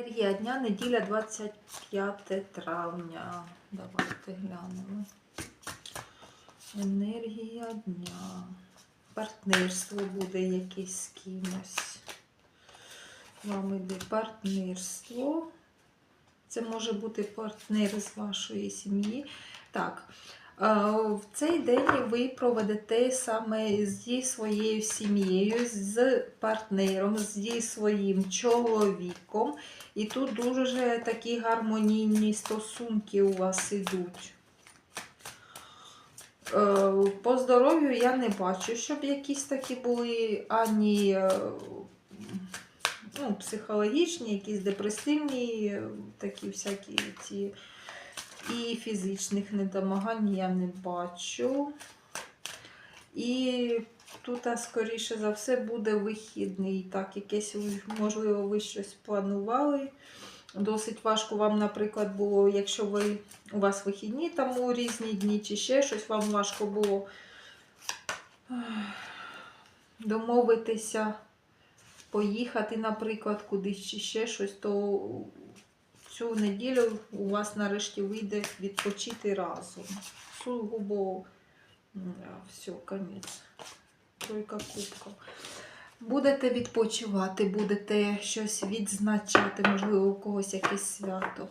Енергія дня, неділя 25 травня. Давайте глянемо. Енергія дня. Партнерство буде якесь з кимось. Вам іде партнерство. Це може бути партнер з вашої сім'ї. Так, в цей день ви проведете саме зі своєю сім'єю, з партнером, зі своїм чоловіком. І тут дуже такі гармонійні стосунки у вас ідуть. Е, По здоров'ю я не бачу, щоб якісь такі були ані е, ну, психологічні, якісь депресивні, е, такі всякі ці. І фізичних недомагань я не бачу. І тут, скоріше за все, буде вихідний. Так, якесь, можливо, ви щось планували. Досить важко вам, наприклад, було, якщо ви, у вас вихідні там у різні дні чи ще щось, вам важко було домовитися, поїхати, наприклад, кудись чи ще щось, то цю неділю у вас нарешті вийде відпочити разом. Сугубо все, конець. Тройка кубків. Будете відпочивати, будете щось відзначати, можливо, у когось якесь свято.